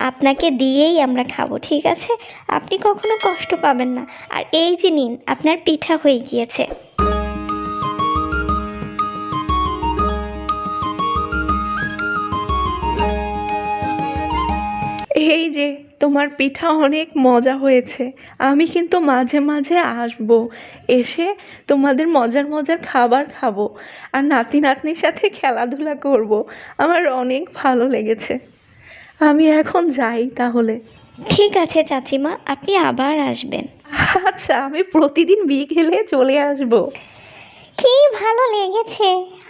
আপনাকে দিয়েই আমরা খাব, ঠিক আছে? আপনি কখনো কষ্ট পাবেন না। আর এই যে নিন, আপনার পিঠা হয়ে গিয়েছে। এই যে, তোমার পিঠা অনেক মজা হয়েছে। আমি কিন্তু মাঝে মাঝে আসব। এসে তোমাদের মজার মজার খাবার খাব। আর নাতি নাতনির সাথে খেলাধুলা করব। আমার অনেক ভালো লেগেছে। আমি এখন যাই তাহলে। ঠিক আছে চাচিমা আপনি আবার আসবেন। আচ্ছা আমি প্রতিদিন বিকেলে চলে আসব। কি ভালো লেগেছে।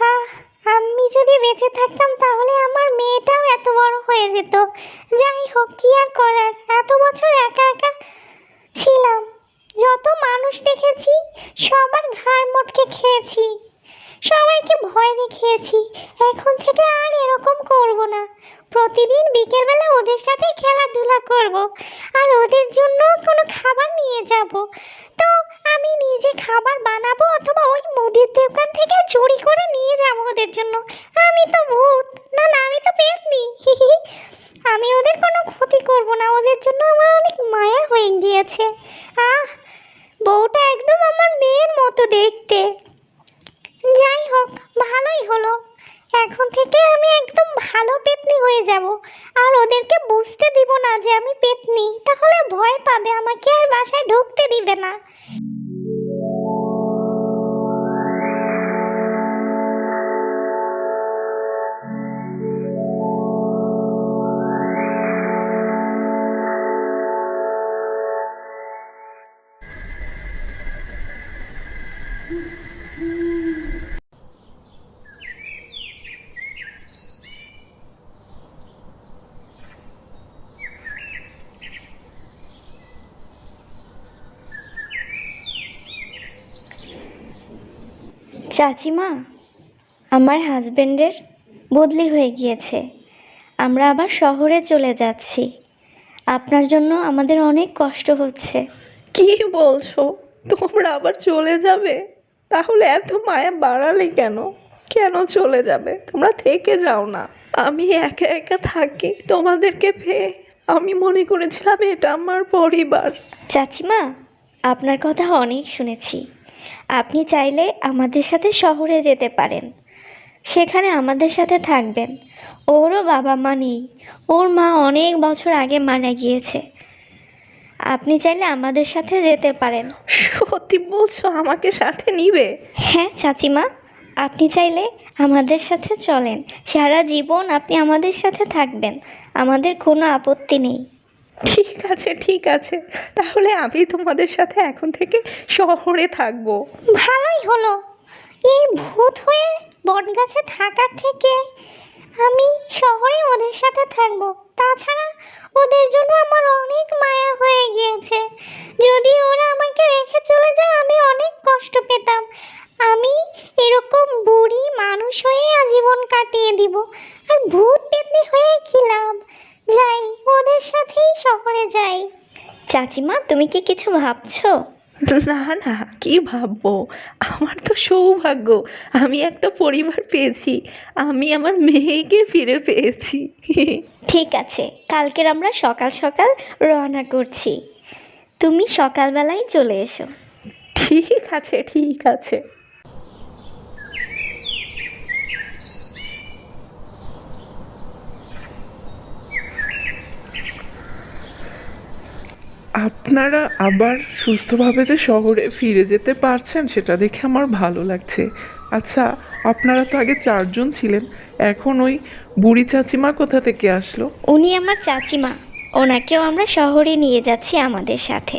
আহ আমি যদি বেঁচে থাকতাম তাহলে আমার মেয়েটাও এত বড় হয়ে যেত। যাই হোক কি আর করার? এত বছর একা একা ছিলাম। যত মানুষ দেখেছি সবার ঘাড় মোটকে খেয়েছি। সবাইকে ভয় দেখিয়েছি। এখন থেকে আর এরকম করব না। প্রতিদিন বিকেলবেলা ওদের সাথে খেলাধুলা করব। আর ওদের জন্য কোনো খাবার নিয়ে যাব। তো আমি নিজে খাবার বানাবো অথবা ওই মুদির দোকান থেকে চুরি করে নিয়ে যাব ওদের জন্য। আমি তো ভূত। না না, আমি তো পেতনি। আমি ওদের কোনো ক্ষতি করব না। ওদের জন্য আমার অনেক মায়া হয়ে গিয়েছে। আহ, বউটা একদম আমার মেয়ের মতো দেখতে। যাই হোক ভালোই হলো। এখন থেকে আমি একদম ভালো পেতনি হয়ে যাব। আর ওদেরকে বুঝতে দিব না যে আমি পেতনি, তাহলে ভয় পাবে, আমাকে আর বাসায় ঢুকতে দিবে না। চাচিমা আমার হাজবেন্ডের বদলি হয়ে গিয়েছে। আমরা আবার শহরে চলে যাচ্ছি। আপনার জন্য আমাদের অনেক কষ্ট হচ্ছে। কি বলছো? তোমরা আবার চলে যাবে? তাহলে এত মায়া বাড়ালে কেন? কেন চলে যাবে? তোমরা থেকে যাও না। আমি একা একা থাকি। তোমাদেরকে পেয়ে আমি মনে করেছিলাম এটা আমার পরিবার। চাচিমা আপনার কথা অনেক শুনেছি। আপনি চাইলে আমাদের সাথে শহরে যেতে পারেন। সেখানে আমাদের সাথে থাকবেন। ওরও বাবা মা নেই। ওর মা অনেক বছর আগে মারা গিয়েছে। আপনি চাইলে আমাদের সাথে যেতে পারেন। সত্যি বলছো আমাকে সাথে নিবে? হ্যাঁ চাচিমা। আপনি চাইলে আমাদের সাথে চলেন। সারা জীবন আপনি আমাদের সাথে থাকবেন। আমাদের কোনো আপত্তি নেই। ঠিক আছে ঠিক আছে। তাহলে আমি তোমাদের সাথে এখন থেকে শহরে থাকব। ভালোই হলো। এই ভূত হয়ে বটগাছে থাকার থেকে আমি শহরে ওদের সাথে থাকব। তাছাড়া ওদের জন্য আমার অনেক মায়া হয়ে গিয়েছে। যদি ওরা আমাকে রেখে চলে যায়, আমি অনেক কষ্ট পেতাম। আমি এরকম বুড়ি মানুষ হয়ে আজীবন কাটিয়ে দিব। আর ভূত পেতনি হয়ে কি লাভ যাই ওদের সাথেই শহরে যাই। চাচিমা তুমি কি কিছু ভাবছ? না না কি ভাববো? আমার তো সৌভাগ্য আমি একটা পরিবার পেয়েছি আমি আমার মেয়েকে ফিরে পেয়েছি। ঠিক আছে কালকের আমরা সকাল সকাল রওনা করছি। তুমি সকালবেলায় চলে এসো। ঠিক আছে ঠিক আছে। আপনারা আবার সুস্থভাবে যে শহরে ফিরে যেতে পারছেন, সেটা দেখে আমার ভালো লাগছে। আচ্ছা আপনারা তো আগে চারজন ছিলেন, এখন ওই বুড়ি চাচিমা কোথা থেকে আসলো? উনি আমার চাচিমা। ওনাকেও আমরা শহরে নিয়ে যাচ্ছি আমাদের সাথে।